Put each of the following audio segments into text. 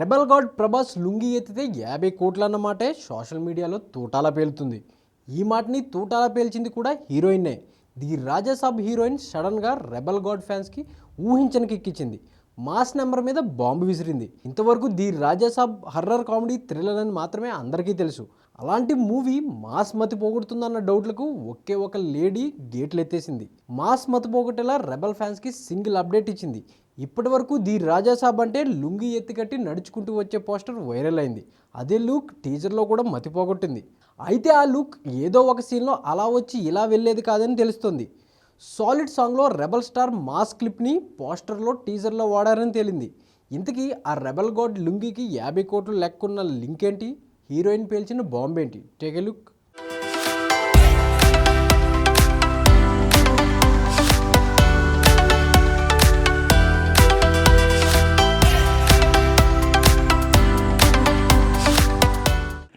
Rebel God Prabhas lungi ఎత్తితే యాభై కోట్లు అన్నమాటే సోషల్ మీడియాలో తూటాల పేలుతుంది. ఈ మాటని తూటాల పేల్చింది కూడా హీరోయిన్నే. ది రాజాసాబ్ హీరోయిన్ సడన్గా రెబల్ గాడ్ ఫ్యాన్స్కి ఊహించని కిక్కిచ్చింది మాస్ నెంబర్ మీద బాంబు విసిరింది. ఇంతవరకు the Raja Saab horror comedy thriller అని మాత్రమే అందరికీ తెలుసు. అలాంటి మూవీ మాస్ మతి పోగొడుతుందన్న డౌట్లకు ఒకే ఒక లేడీ గేట్లు ఎత్తేసింది మాస్ మతి పోగొట్టేలా రెబల్ ఫ్యాన్స్కి సింగిల్ అప్డేట్ ఇచ్చింది. ఇప్పటి వరకు ది రాజాసాబ్ అంటే లుంగి ఎత్తికట్టి నడుచుకుంటూ వచ్చే పోస్టర్ వైరల్ అయింది. అదే లుక్ టీజర్లో కూడా మతిపోగొట్టింది అయితే ఆ లుక్ ఏదో ఒక సీన్లో అలా వచ్చి ఇలా వెళ్ళేది కాదని తెలుస్తుంది. సాలిడ్ సాంగ్లో రెబల్ స్టార్ మాస్ క్లిప్ని పోస్టర్లో టీజర్లో వాడారని తేలింది. ఇంతకీ ఆ రెబల్ గాడ్ లుంగికి యాభై కోట్లు లెక్కున్న లింక్ ఏంటి హీరోయిన్ పేల్చిన బాంబేంటి? Take a look.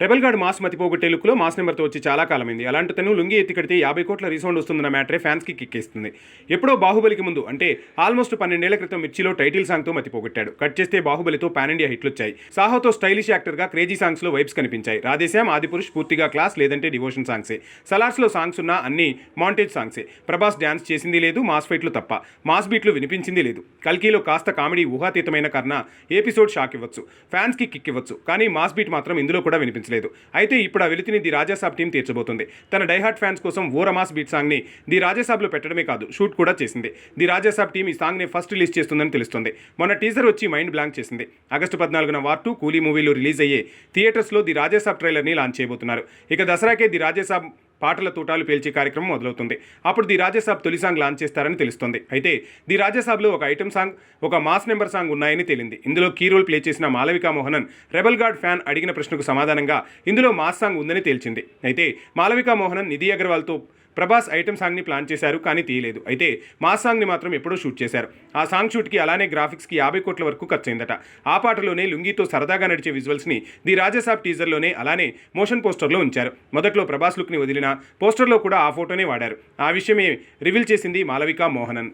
Rebel guard mass మతిపోగొట్టే లుక్లో మాస్ నెంబర్తో వచ్చి చాలా కాలమైంది. అలాంటి తను లుంగి ఎత్తి కడితే యాభై కోట్ల రీసౌండ్ వస్తుందన్న మ్యాటరే ఫ్యాన్స్కి కిక్కేస్తుంది. ఎప్పుడో బాహుబలికి ముందు అంటే ఆల్మోస్ట్ పన్నెండేళ్ళ క్రితం మిర్చిలో టైటిల్ సాంగ్తో మతిపోగొట్టాడు కట్ చేస్తే బాహుబలితో పాన్ ఇండియా హిట్లు వచ్చాయి సాహోతో స్టైలిష్ యాక్టర్గా క్రేజీ సాంగ్స్లో వైబ్స్ కనిపించాయి. రాధేశ్యామ్ ఆదిపురుష్ పూర్తిగా క్లాస్ లేదంటే డివోషన్ సాంగ్సే. సలార్స్లో సాంగ్స్ ఉన్న అన్ని మాంటేజ్ సాంగ్సే. ప్రభాస్ డ్యాన్స్ చేసింది లేదు మాస్ ఫైట్లు తప్ప. మాస్ బీట్లు వినిపించింది లేదు. కల్కీలో కాస్త కామెడీ ఊహాతీతమైన కర్ణ ఎపిసోడ్ షాక్ ఇవ్వచ్చు. ఫ్యాన్స్కి కిక్ ఇవ్వచ్చు. కానీ మాస్ బీట్ మాత్రం ఇందులో కూడా వినిపించలేదు అయితే ఇప్పుడు ఆ వెలితిని ది రాజాసాబ్ టీం తీర్చబోతుంది. తన డైహార్ట్ ఫ్యాన్స్ కోసం ఓ రమాస్ బీట్ సాంగ్ని ది రాజాసాబ్లో పెట్టడమే కాదు షూట్ కూడా చేసింది. ది రాజాసాబ్ టీం ఈ సాంగ్ని ఫస్ట్ రిలీజ్ చేస్తుందని తెలుస్తుంది. మొన్న టీజర్ వచ్చి మైండ్ బ్లాంక్ చేసింది. ఆగస్టు పద్నాలుగున వార్ టూ కూలీ మూవీలు రిలీజ్ అయ్యే థియేటర్స్లో ది రాజాసాబ్ ట్రైలర్ని లాంచ్ చేయబోతున్నారు. ఇక దసరాకే ది రాజాసాబ్ పాటల తూటాలు పేల్చే కార్యక్రమం మొదలవుతుంది. అప్పుడు ది రాజ్యసభ తొలి సాంగ్ లాంచ్ చేస్తారని తెలుస్తుంది. అయితే ది రాజ్యసభలో ఒక ఐటమ్ సాంగ్ ఒక మాస్ నెంబర్ సాంగ్ ఉన్నాయని తేలింది. ఇందులో కీ రోల్ ప్లే చేసిన Malavika Mohanan rebel guard fan అడిగిన ప్రశ్నకు సమాధానంగా ఇందులో మాస్ సాంగ్ ఉందని తేల్చింది. అయితే మాలవికా మోహనన్ నిధి అగర్వాల్తో ప్రభాస్ ఐటమ్ సాంగ్ని ప్లాన్ చేశారు కానీ తీయలేదు. అయితే మాస్ సాంగ్ని మాత్రం ఎప్పుడో షూట్ చేశారు. ఆ సాంగ్ షూట్కి అలానే గ్రాఫిక్స్కి యాభై కోట్ల వరకు ఖర్చు అయిందట ఆ పాటలోనే లుంగితో సరదాగా నడిచే విజువల్స్ని ది రాజాసాబ్ టీజర్లోనే అలానే మోషన్ పోస్టర్లో ఉంచారు. మొదట్లో ప్రభాస్ లుక్ని వదిలిన పోస్టర్లో కూడా ఆ ఫోటోనే వాడారు. ఆ విషయమే రివీల్ చేసింది మాలవికా మోహనన్.